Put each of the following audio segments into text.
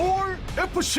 올 FC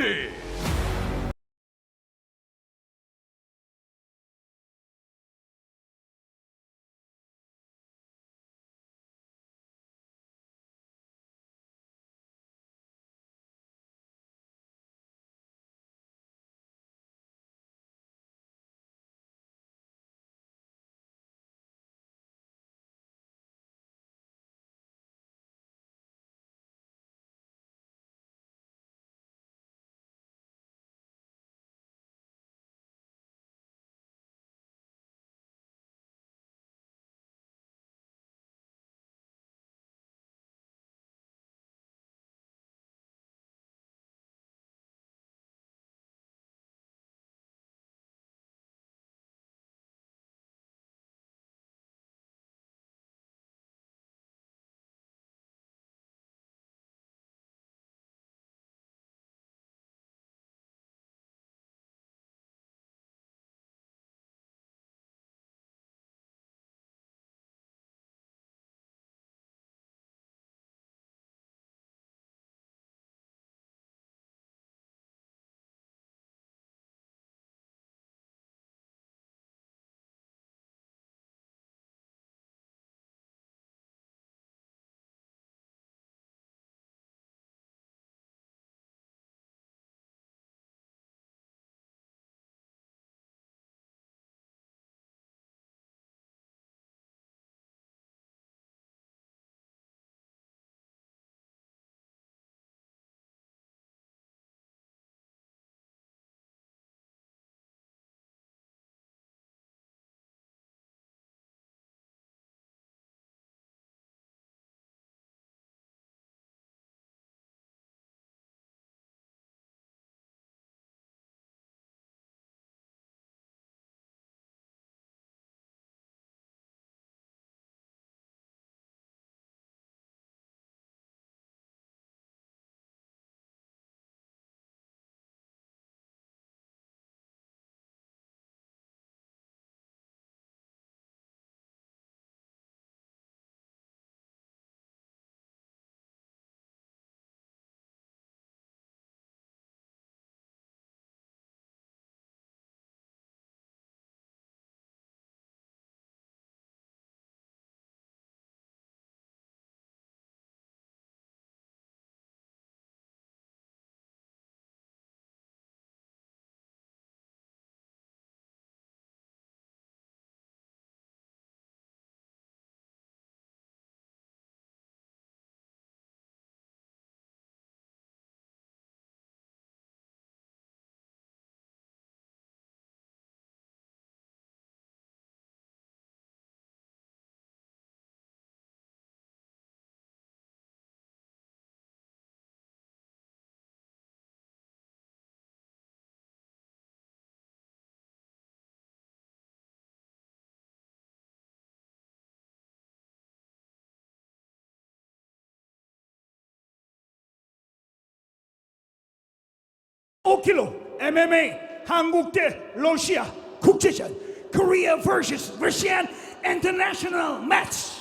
오킬로 MMA 한국 대 러시아 국제전 Korea vs Russian International Match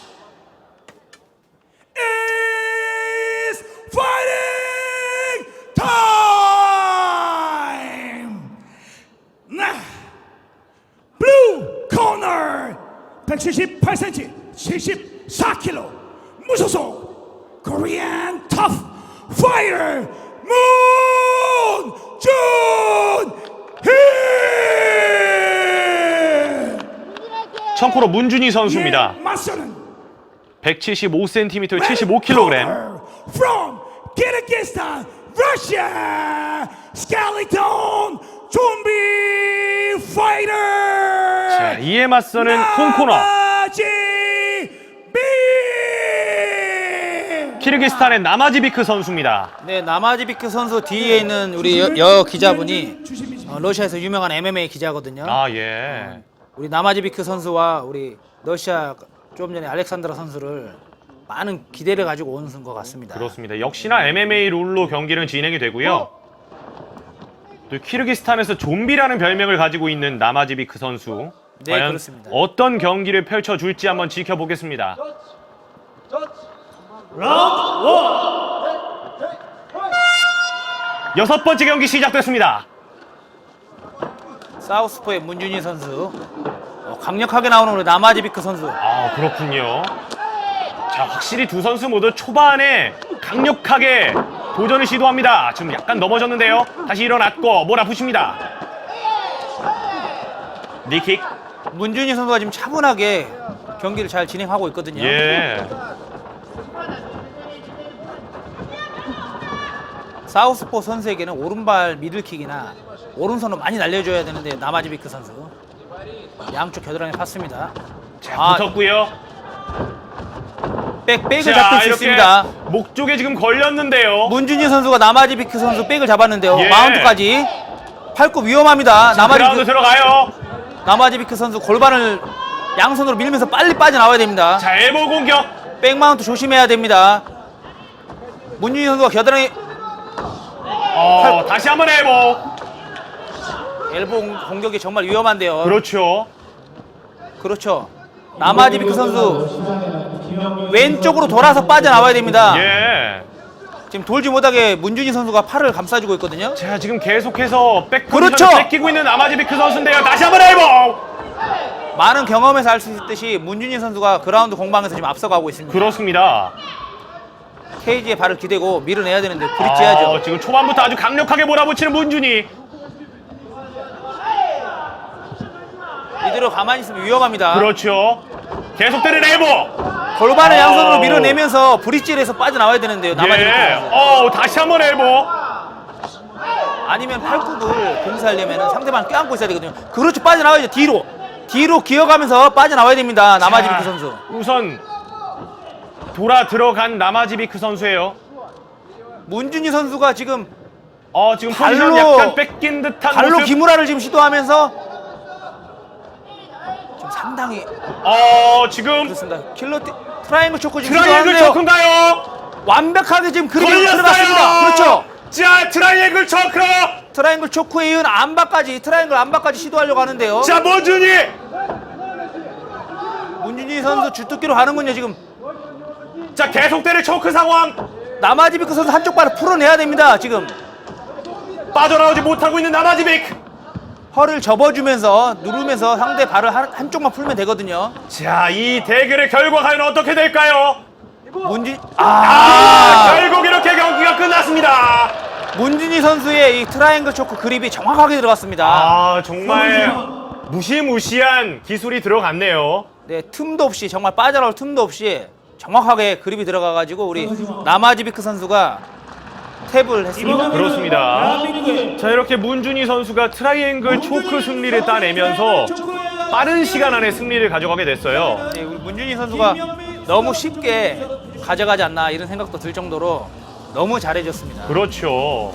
is fighting time! 나 블루 코너 178cm 74kg 무소속 Korean Tough Fighter 청코로 문준희 선수입니다. 예, 맞서는 175cm, 75kg. From Kyrgyzstan, Russia, Skeleton Zombie Fighter. 자, 이에 맞서는 콩코너. 키르기스탄의 나마지비크 선수입니다. 네, 나마지비크 선수 뒤에 있는 우리 여, 여 기자분이 어, 러시아에서 유명한 MMA 기자거든요. 아, 예. 우리 나마지비크 선수와 우리 러시아 좀 전에 알렉산드라 선수를 많은 기대를 가지고 온 것 같습니다. 그렇습니다. 역시나 MMA 룰로 경기는 진행이 되고요. 또 키르기스탄에서 좀비라는 별명을 가지고 있는 나마지비크 선수. 네, 과연 그렇습니다. 어떤 경기를 펼쳐줄지 한번 지켜보겠습니다. 여섯 번째 경기 시작됐습니다. 사우스포의 문준희 선수 어, 강력하게 나오는 우리 나마지비크 선수 아 그렇군요. 자 확실히 두 선수 모두 초반에 강력하게 도전을 시도합니다. 지금 약간 넘어졌는데요. 다시 일어났고 몰아붙입니다. 니킥. 문준희 선수가 지금 차분하게 경기를 잘 진행하고 있거든요. 예. 사우스포 선수에게는 오른발 미들킥이나 오른손을 많이 날려줘야 되는데 나마지 비크 선수 양쪽 겨드랑이 팠습니다. 자 아, 붙었고요. 백 백을 자 잡힐 수 있습니다. 목 쪽에 지금 걸렸는데요. 문준희 선수가 나마지 비크 선수 백을 잡았는데요. 예. 마운트까지 팔굽 위험합니다. 그라운드 나마지 비크, 들어가요. 나마지 비크 선수 골반을 양손으로 밀면서 빨리 빠져나와야 됩니다. 자 엘보 공격. 백마운트 조심해야 됩니다. 문준희 선수가 겨드랑이 어 다시 한번 엘보. 엘보 공- 공격이 정말 위험한데요. 그렇죠. 그렇죠. 나마지비크 선수 왼쪽으로 돌아서 빠져나와야 됩니다. 예. 지금 돌지 못하게 문준희 선수가 팔을 감싸주고 있거든요. 자 지금 계속해서 백 그렇죠. 뺏기고 있는 아마지비크 선수인데요. 다시 한번 엘보. 많은 경험에서 알 수 있듯이 문준희 선수가 그라운드 공방에서 지금 앞서가고 있습니다. 그렇습니다. 케이지에 발을 기대고 밀어내야 되는데 브릿지해야죠. 아, 지금 초반부터 아주 강력하게 몰아붙이는 문준이. 이대로 가만히 있으면 위험합니다. 그렇죠. 계속되는 엘보. 골반을 양손으로 어. 밀어내면서 브릿지에서 빠져나와야 되는데요. 나마지비크 예. 어 다시 한번 엘보. 아니면 팔굽을 공사하려면 상대방 껴안고 있어야 되거든요. 그렇죠. 빠져나와야죠. 뒤로. 뒤로 기어가면서 빠져나와야 됩니다. 나마지비크 자, 선수. 우선 돌아 들어간 나마지비크 선수예요. 문준희 선수가 지금 어 지금 발로- 포지션 약간 뺏긴 듯한 발로 모습. 기무라를 지금 시도하면서 상당히 어 지금 그렇습니다. 킬러 티- 트라이앵글 초크 지금 트라이앵글 시도하는데요. 초크인가요? 완벽하게 지금 그림이. 들어갔습니다. 그렇죠. 자 트라이앵글 초크. 트라이앵글 초크에 이은 안바까지 트라이앵글 안바까지 시도하려고 하는데요. 자 문준이. 문준희 선수 주특기로 가는군요. 지금 자 계속되는 초크 상황. 나마지비크 선수 한쪽 발을 풀어내야 됩니다. 지금 빠져나오지 못하고 있는 나마지비크. 허를 접어주면서 누르면서 상대 발을 한, 한쪽만 풀면 되거든요. 자 이 대결의 결과 과연 어떻게 될까요? 문준 아, 아 결국 이렇게 경기가 끝났습니다. 문준희 선수의 이 트라이앵글 초크 그립이 정확하게 들어갔습니다. 아 정말 무시무시한 기술이 들어갔네요. 네, 틈도 없이 정말 빠져나올 틈도 없이 정확하게 그립이 들어가가지고 우리 나마지비크 선수가 탭을 했습니다. 그렇습니다. 자 이렇게 문준희 선수가 트라이앵글 초크 승리를 따내면서 빠른 시간 안에 승리를 가져가게 됐어요. 네, 우리 문준희 선수가 너무 쉽게 가져가지 않나 이런 생각도 들 정도로 너무 잘해줬습니다. 그렇죠.